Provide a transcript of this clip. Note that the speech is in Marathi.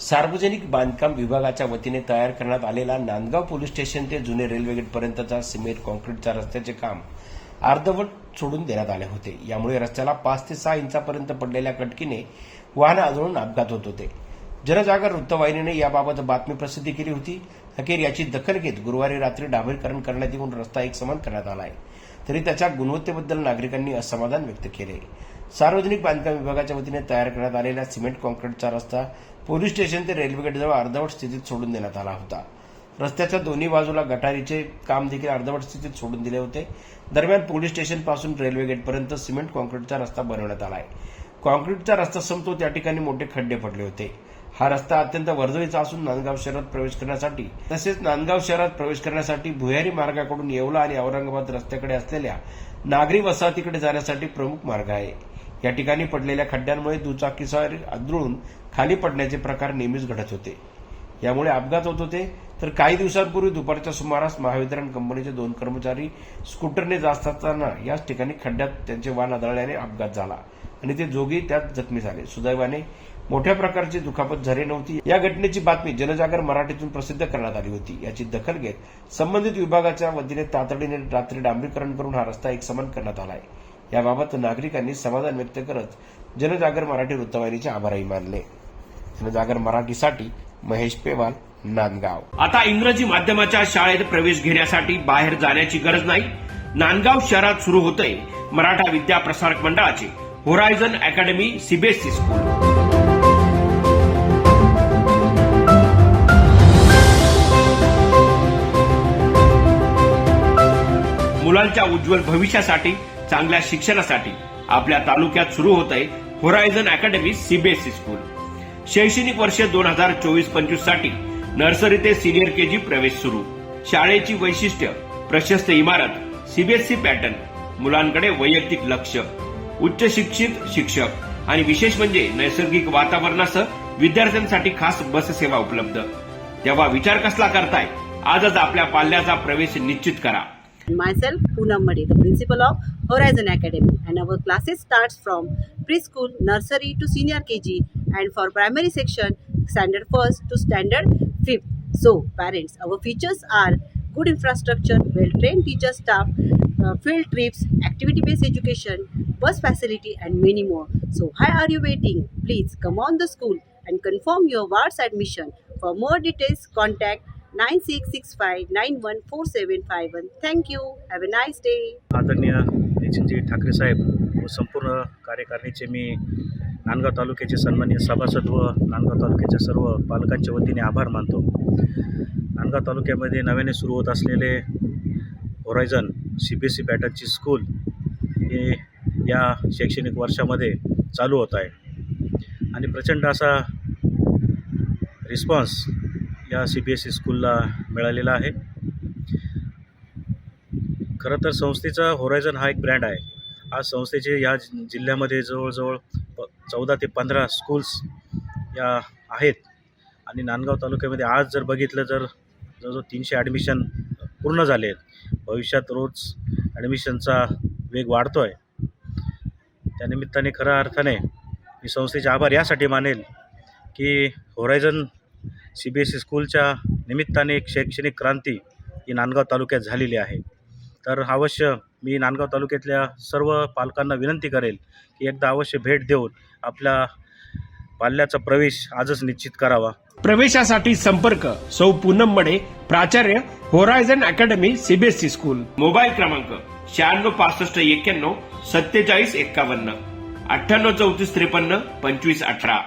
सार्वजनिक बांधकाम विभागाच्या वतीने तयार करण्यात आलेला नांदगाव पोलीस स्टेशन ते जुने रेल्वे गेटपर्यंतचा सिमेंट कॉन्क्रीटच्या रस्त्याचे काम अर्धवट सोडून देण्यात आले होते. यामुळे रस्त्याला पाच ते सहा इंचापर्यंत पडलेल्या कटकीने वाहन आदळून अपघात होत होते. जनजागर वृत्तवाहिनीने याबाबत बातमी प्रसिद्धी केली होती. अखेर याची दखल घेत गुरुवारी रात्री डांबरीकरण करण्यात येऊन रस्ता एक समान करण्यात आला आहे तरी त्याच्या गुणवत्तेबद्दल नागरिकांनी असमाधान व्यक्त केले. सार्वजनिक बांधकाम विभागाच्या वतीने तयार करण्यात आलेला सिमेंट कॉन्क्रीटचा रस्ता पोलीस स्टेशन ते रेल्वे गेटजवळ अर्धवट स्थितीत सोडून देण्यात आला होता. रस्त्याच्या दोन्ही बाजूला गटारीचे काम देखील अर्धवट स्थितीत सोडून दिले होते. दरम्यान पोलीस स्टेशनपासून रेल्वे गेटपर्यंत सिमेंट कॉन्क्रीटचा रस्ता बनवण्यात आला आहे कॉन्क्रीटचा रस्ता संपतो त्या ठिकाणी मोठे खड्डे पडले होते. हा रस्ता अत्यंत वर्दळीचा असून नांदगाव शहरात प्रवेश करण्यासाठी तसेच नांदगाव शहरात प्रवेश करण्यासाठी भुयारी मार्गाकडून येवला आणि औरंगाबाद रस्त्याकडे असलेल्या नागरी वसाहतीकडे जाण्यासाठी प्रमुख मार्ग आहे. या ठिकाणी पडलेल्या खड्ड्यांमुळे दुचाकीसवार आदळून खाली पडण्याचे प्रकार नेहमीच घडत होते. यामुळे अपघात होत होते. तर काही दिवसांपूर्वी दुपारच्या सुमारास महावितरण कंपनीचे दोन कर्मचारी स्कूटरने जात असताना याच ठिकाणी खड्ड्यात त्यांचे वाहन आदळल्याने अपघात झाला आणि ते जोगी त्यात जखमी झाले. सुदैवाने मोठ्या प्रकारची दुखापत झाली नव्हती. या घटनेची बातमी जनजागर मराठीतून प्रसिद्ध करण्यात आली होती. याची दखल घेत संबंधित विभागाच्या वतीने तातडीने रात्री डांबरीकरण करून हा रस्ता एक समान करण्यात आला आहे. याबाबत नागरिकांनी समाधान व्यक्त करत जनजागर मराठी वृत्तवाहिनीचे आभारही मानले. जनजागर मराठीसाठी महेश पेवाल नांदगाव. आता इंग्रजी माध्यमाच्या शाळेत प्रवेश घेण्यासाठी बाहेर जाण्याची गरज नाही. नांदगाव शहरात सुरू होतंय मराठा विद्या प्रसारक मंडळाचे होरायझन अकॅडमी सीबीएसई स्कूल. मुलांच्या उज्ज्वल भविष्यासाठी चांगल्या शिक्षणासाठी आपल्या तालुक्यात सुरू होत आहे होरायझन अकॅडमी सीबीएसई स्कूल शैक्षणिक वर्ष दोन हजार चोवीस पंचवीससाठी नर्सरी ते सिनियर केजी प्रवेश सुरू. शाळेची वैशिष्ट्य प्रशस्त इमारत सीबीएसई पॅटर्न मुलांकडे वैयक्तिक लक्ष उच्च शिक्षित शिक्षक आणि विशेष म्हणजे नैसर्गिक वातावरणासह विद्यार्थ्यांसाठी खास बस सेवा उपलब्ध. तेव्हा विचार कसला करताय? आजच आपल्या पाल्याचा प्रवेश निश्चित करा. Myself Poonam Madi, the principal of Horizon Academy, and our classes starts from preschool, nursery to senior KG, and for primary section, standard first to standard fifth. So, parents, our features are good infrastructure, well-trained teacher staff, uh, field trips, activity-based education, bus facility, and many more. So, why are you waiting? Please come on the school and confirm your ward's admission. For more details, contact nine six six five nine one 9665914751. One thank you have a nice day आदरणीय नितीनजी ठाकरे साहेब व संपूर्ण कार्यकारिणीचे मी नांदगाव तालुक्याचे सन्मान्य सभासद व नांदगाव तालुक्याच्या सर्व पालकांच्या वतीने आभार मानतो नांदगाव तालुक्यामध्ये नव्याने सुरू होत असलेले horizon C B S C पॅटर्नची school हे या शैक्षणिक वर्षामध्ये चालू होत आहे आणि प्रचंड असा रिस्पॉन्स या सी बी एस ई स्कूलला मिळालेला आहे. खरं तर संस्थेचा होरायझन हा एक ब्रँड आहे. आज संस्थेचे या जिल्ह्यामध्ये जवळजवळ प चौदा ते पंधरा स्कूल्स या आहेत. आणि नांदगाव तालुक्यामध्ये आज जर बघितलं तर जवळजवळ तीनशे ॲडमिशन पूर्ण झाले आहेत. भविष्यात रोज ॲडमिशनचा वेग वाढतो आहे त्यानिमित्ताने खऱ्या अर्थाने मी संस्थेचे आभार यासाठी मानेल की horizon C B S E स्कूलच्या निमित्ताने एक शैक्षणिक क्रांती ही नांदगाव तालुक्यात झालेली आहे. तर अवश्य मी नांदगाव तालुक्यातल्या सर्व पालकांना विनंती करेल की एकदा अवश्य भेट देऊन आपल्या पाल्याचा प्रवेश आजच निश्चित करावा. प्रवेशासाठी संपर्क सौ पूनम मडे प्राचार्य horizon academy CBSE school. Mobile क्रमांक शहाण्णव पासष्ट एक्क्याण्णव सत्तेचाळीस एक्कावन्न अठ्ठ्याण्णव चौतीस त्रेपन्न पंचवीस अठरा.